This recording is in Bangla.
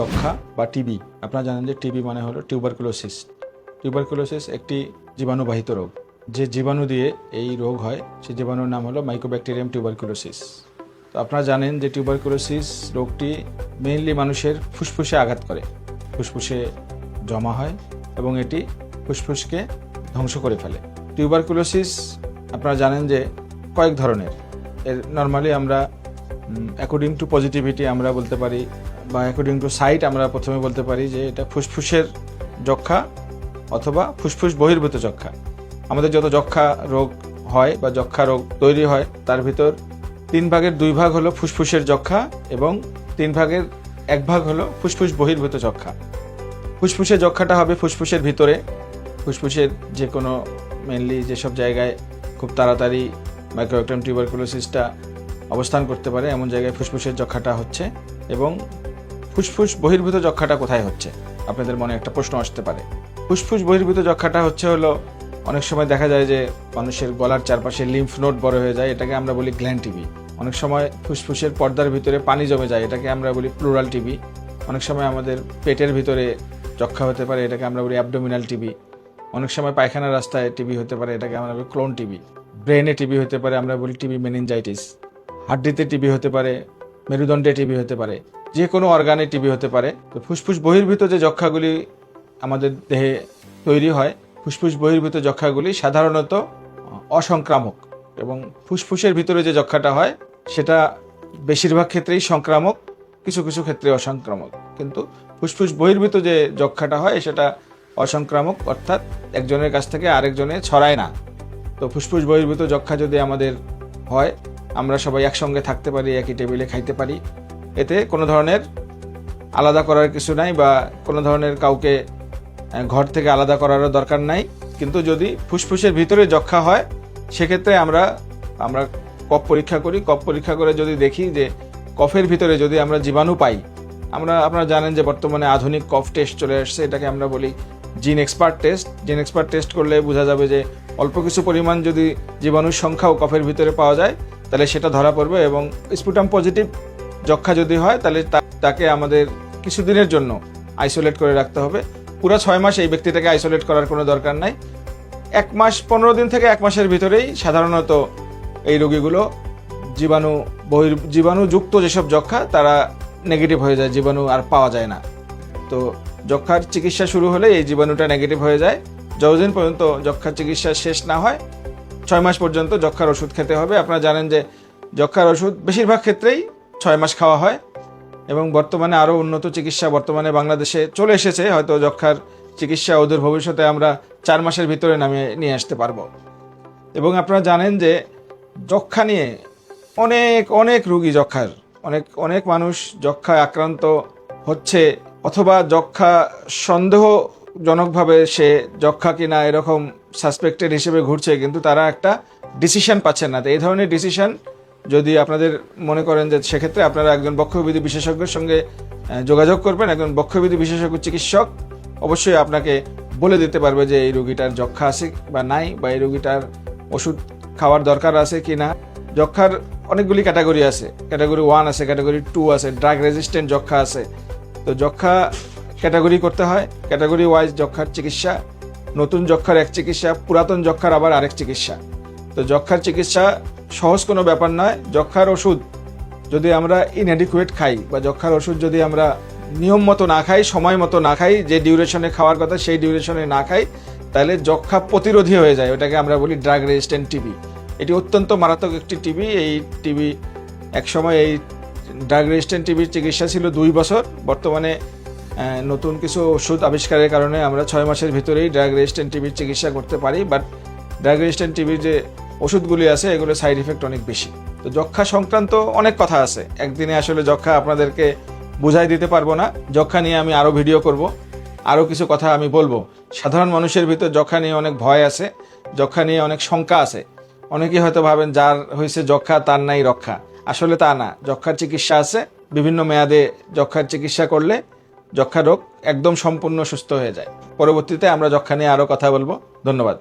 যক্ষা বা টিবি আপনারা জানেন যে টিবি মানে হলো টিউবারকুলোসিস টিউবারকুলোসিস একটি জীবাণুবাহিত রোগ। যে জীবাণু দিয়ে এই রোগ হয় সেই জীবাণুর নাম হলো মাইক্রোব্যাকটেরিয়াম টিউবারকুলোসিস তো আপনারা জানেন যে টিউবারকুলোসিস রোগটি মেইনলি মানুষের ফুসফুসে আঘাত করে। ফুসফুসে জমা হয় এবং এটি ফুসফুসকে ধ্বংস করে ফেলে। টিউবারকুলোসিস আপনারা জানেন যে কয়েক ধরনের। এর নর্মালি আমরা অ্যাকর্ডিং টু পজিটিভিটি আমরা বলতে পারি, বা অ্যাকর্ডিং টু সাইট আমরা প্রথমে বলতে পারি যে এটা ফুসফুসের যক্ষা অথবা ফুসফুস বহির্ভূত যক্ষা। আমাদের যত যক্ষা রোগ হয় বা যক্ষা রোগ তৈরি হয়, তার ভিতর তিন ভাগের দুই ভাগ হলো ফুসফুসের যক্ষা এবং তিন ভাগের এক ভাগ হলো ফুসফুস বহির্ভূত যক্ষা। ফুসফুসের যক্ষাটা হবে ফুসফুসের ভিতরে। ফুসফুসের যে কোনো মেনলি যেসব জায়গায় খুব তাড়াতাড়ি মাইক্রোগ্রাম টিউবারকুলোসিসটা অবস্থান করতে পারে, এমন জায়গায় ফুসফুসের যক্ষাটা হচ্ছে এবং ফুসফুস বহির্ভূত যক্ষাটা কোথায় হচ্ছে? আপনাদের মনে একটা প্রশ্ন আসতে পারে। ফুসফুস বহির্ভূত যক্ষাটা হচ্ছে হলো, অনেক সময় দেখা যায় যে মানুষের গলার চারপাশে লিম্ফ নোড বড় হয়ে যায়, এটাকে আমরা বলি গ্ল্যান্ড টিবি অনেক সময় ফুসফুসের পর্দার ভিতরে পানি জমে যায়, এটাকে আমরা বলি প্লুরাল টিবি অনেক সময় আমাদের পেটের ভিতরে যক্ষা হতে পারে, এটাকে আমরা বলি অ্যাবডোমিনাল টিবি অনেক সময় পায়খানার রাস্তায় টিবি হতে পারে, এটাকে আমরা বলি ক্লোন টিবি ব্রেনে টিবি হতে পারে, আমরা বলি টিবি মেনিনজাইটিস হাড্ডিতে টিবি হতে পারে, মেরুদণ্ডে টিবি হতে পারে, যে কোনো অর্গানে টিবি হতে পারে। তো ফুসফুস বহির্ভূত যে যক্ষাগুলি আমাদের দেহে তৈরি হয়, ফুসফুস বহির্ভূত যক্ষাগুলি সাধারণত অসংক্রামক এবং ফুসফুসের ভিতরে যে যক্ষাটা হয়, সেটা বেশিরভাগ ক্ষেত্রেই সংক্রামক, কিছু কিছু ক্ষেত্রে অসংক্রামক। কিন্তু ফুসফুস বহির্ভূত যে যক্ষাটা হয়, সেটা অসংক্রামক, অর্থাৎ একজনের কাছ থেকে আরেকজনে ছড়ায় না। তো ফুসফুস বহির্ভূত যক্ষা যদি আমাদের হয় আমরা সবাই একসঙ্গে থাকতে পারি, একই টেবিলে খাইতে পারি। এতে কোনো ধরনের আলাদা করার কিছু নাই বা কোনো ধরনের কাউকে ঘর থেকে আলাদা করারও দরকার নাই। কিন্তু যদি ফুসফুসের ভিতরে যক্ষা হয়, সেক্ষেত্রে আমরা আমরা কফ পরীক্ষা করি। কফ পরীক্ষা করে যদি দেখি যে কফের ভিতরে যদি আমরা জীবাণু পাই, আমরা, আপনারা জানেন যে বর্তমানে আধুনিক কফ টেস্ট চলে আসছে। এটাকে আমরা বলি gene expert test. Gene expert test করলে বোঝা যাবে যে অল্প কিছু পরিমাণ যদি জীবাণুর সংখ্যাও কফের ভিতরে পাওয়া যায় তাহলে সেটা ধরা পড়বে এবং স্পুটাম পজিটিভ যক্ষা যদি হয়, তাহলে তাকে আমাদের কিছুদিনের জন্য আইসোলেট করে রাখতে হবে। পুরো ছয় মাস এই ব্যক্তিটাকে আইসোলেট করার কোনো দরকার নাই। এক মাস, পনেরো দিন থেকে এক মাসের ভিতরেই সাধারণত এই রোগীগুলো জীবাণু বহির জীবাণুযুক্ত যেসব যক্ষা, তারা নেগেটিভ হয়ে যায়, জীবাণু আর পাওয়া যায় না। তো যক্ষার চিকিৎসা শুরু হলে এই জীবাণুটা নেগেটিভ হয়ে যায়। যতদিন পর্যন্ত যক্ষার চিকিৎসা শেষ না হয় ছয় মাস পর্যন্ত যক্ষার ওষুধ খেতে হবে। আপনারা জানেন যে যক্ষার ওষুধ বেশিরভাগ ক্ষেত্রেই ছয় মাস খাওয়া হয় এবং বর্তমানে আরও উন্নত চিকিৎসা বর্তমানে বাংলাদেশে চলে এসেছে। হয়তো যক্ষার চিকিৎসা ওদের ভবিষ্যতে আমরা চার মাসের ভিতরে নামিয়ে নিয়ে আসতে পারব। এবং আপনারা জানেন যে যক্ষা নিয়ে অনেক অনেক রুগী যক্ষার অনেক অনেক মানুষ যক্ষায় আক্রান্ত হচ্ছে অথবা যক্ষা সন্দেহজনকভাবে সে যক্ষা কিনা এরকম সাসপেক্টেড হিসেবে ঘুরছে, কিন্তু তারা একটা ডিসিশন পাচ্ছেন না। তো এই ধরনের ডিসিশন যদি আপনাদের মনে করেন যে সেক্ষেত্রে আপনারা একজন বক্ষবিধি বিশেষজ্ঞের সঙ্গে যোগাযোগ করবেন, একজন বক্ষবিধি বিশেষজ্ঞ চিকিৎসক অবশ্যই আপনাকে বলে দিতে পারবে যে এই রোগীটার যক্ষা আছে বা নাই, বা এই রোগীটার ওষুধ খাওয়ার দরকার আছে কি না যক্ষার অনেকগুলি ক্যাটাগরি আছে। ক্যাটাগরি ওয়ান আছে ক্যাটাগরি টু আছে ড্রাগ রেজিস্ট্যান্ট যক্ষা আছে। তো যক্ষা ক্যাটাগরি করতে হয়। ক্যাটাগরি ওয়াইজ যক্ষার চিকিৎসা, নতুন যক্ষার এক চিকিৎসা, পুরাতন যক্ষার আবার আরেক চিকিৎসা। তো যক্ষার চিকিৎসা সহজ কোনো ব্যাপার নয়। যক্ষার ওষুধ যদি আমরা ইনঅ্যাডিকুয়েট খাই বা যক্ষার ওষুধ যদি আমরা নিয়ম মতো না খাই, সময় মতো না খাই, যে ডিউরেশনে খাওয়ার কথা সেই ডিউরেশনে না খাই, তাহলে যক্ষা প্রতিরোধী হয়ে যায়। ওটাকে আমরা বলি ড্রাগ রেজিস্ট্যান্ট টিবি এটি অত্যন্ত মারাত্মক একটি টিবি এই টিবি একসময় এই ড্রাগ রেজিস্ট্যান্ট টিবির চিকিৎসা ছিল দুই বছর। বর্তমানে নতুন কিছু ওষুধ আবিষ্কারের কারণে আমরা ছয় মাসের ভিতরেই ড্রাগ রেজিস্ট্যান্ট টিভির চিকিৎসা করতে পারি বাট ড্রাগ রেজিস্ট্যান্ট টিভির যে ওষুধগুলি আছে এগুলো সাইড ইফেক্ট অনেক বেশি। তো যক্ষা সংক্রান্ত অনেক কথা আছে। একদিনে আসলে যক্ষা আপনাদেরকে বুঝাই দিতে পারব না। যক্ষা নিয়ে আমি আরও ভিডিও করব আরও কিছু কথা আমি বলব। সাধারণ মানুষের ভিতর যক্ষা নিয়ে অনেক ভয় আছে, যক্ষা নিয়ে অনেক শঙ্কা আছে। অনেকেই হয়তো ভাবেন, যার হয়েছে যক্ষা, তার নাই রক্ষা। আসলে তা না। যক্ষার চিকিৎসা আছে, বিভিন্ন মেয়াদে যক্ষার চিকিৎসা করলে যক্ষা রোগ একদম সম্পূর্ণ সুস্থ হয়ে যায়। পরবর্তীতে আমরা যক্ষা নিয়ে আরও কথা বলব। ধন্যবাদ।